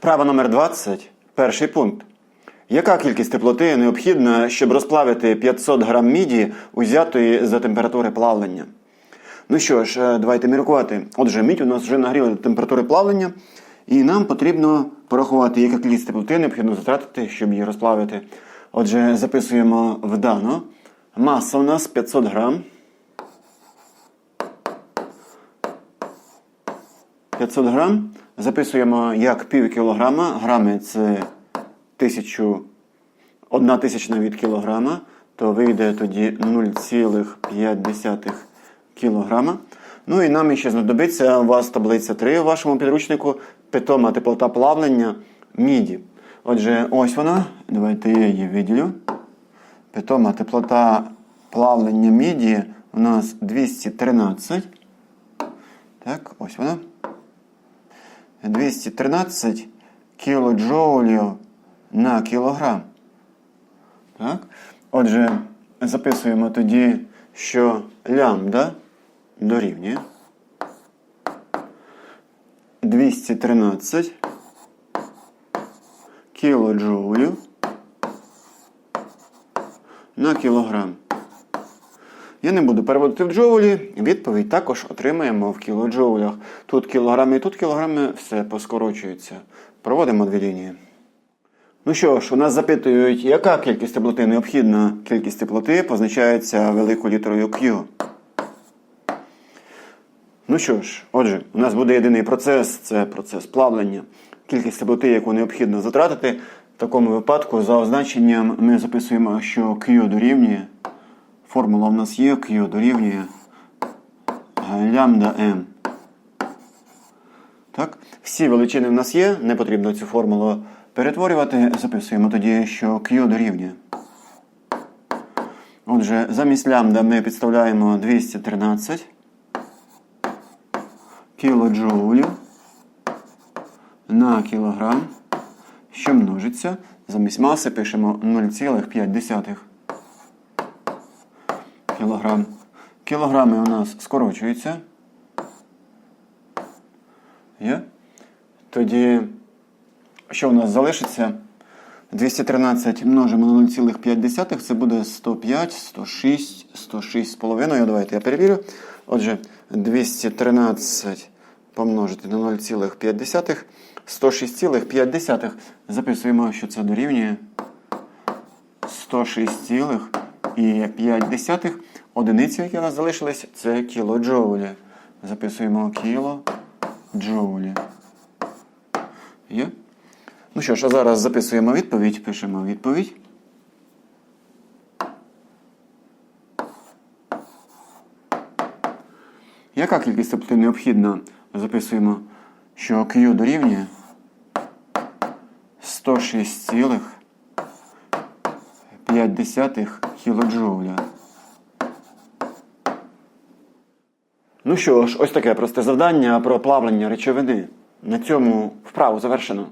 Вправа номер 20. Перший пункт. Яка кількість теплоти необхідна, щоб розплавити 500 грам міді, узятої за температури плавлення? Ну що ж, е, давайте міркувати. Отже, мідь у нас вже нагріла до температури плавлення, і нам потрібно порахувати, яка кількість теплоти необхідно затратити, щоб її розплавити. Отже, записуємо вдано. Маса у нас 500 грам. 500 грам. Записуємо як пів кілограма. Грами це тисячу, одна тисячна від кілограма, то вийде тоді 0,5 кілограма. Ну і нам ще знадобиться у вас таблиця 3 у вашому підручнику. Питома теплота плавлення міді. Отже, ось вона. Давайте я її виділю. Питома теплота плавлення міді у нас 213. Так, ось вона. 213 кілоджоулів на кілограм. Так? Отже, записуємо тоді, що лямбда дорівнює 213 кілоджоулів на кілограм. Я не буду переводити в джоулі. Відповідь також отримаємо в кілоджоулях. Тут кілограми і тут кілограми, все поскорочується. Проводимо дві лінії. Ну що ж, у нас запитують, яка кількість теплоти необхідна. Кількість теплоти позначається великою літерою Q. Ну що ж, отже, у нас буде єдиний процес це процес плавлення. Кількість теплоти, яку необхідно затратити. В такому випадку, за означенням, ми записуємо, що Q дорівнює. Формула в нас є, Q дорівнює лямбда М. Так? Всі величини в нас є, не потрібно цю формулу перетворювати. Записуємо тоді, що Q дорівнює. Отже, замість лямбда ми підставляємо 213 кілоджоулів на кілограм, що множиться. Замість маси пишемо 0,5 кілограм. Кілограми у нас скорочуються. Є? Тоді, що у нас залишиться? 213 множимо на 0,5, це буде 105, 106, 106 з. Давайте я перевірю. Отже, 213 помножити на 0,5, 106,5. Записуємо, що це дорівнює 106,5. Одиниці, які у нас залишились, це кілоджоулі. Записуємо кілоджоулі. Є? Ну що ж, а зараз записуємо відповідь, пишемо відповідь. Яка кількість теплоти необхідна? Записуємо, що Q дорівнює 106,5 кілоджоуля. Ну що ж, ось таке просте завдання про плавлення речовини. На цьому вправу завершено.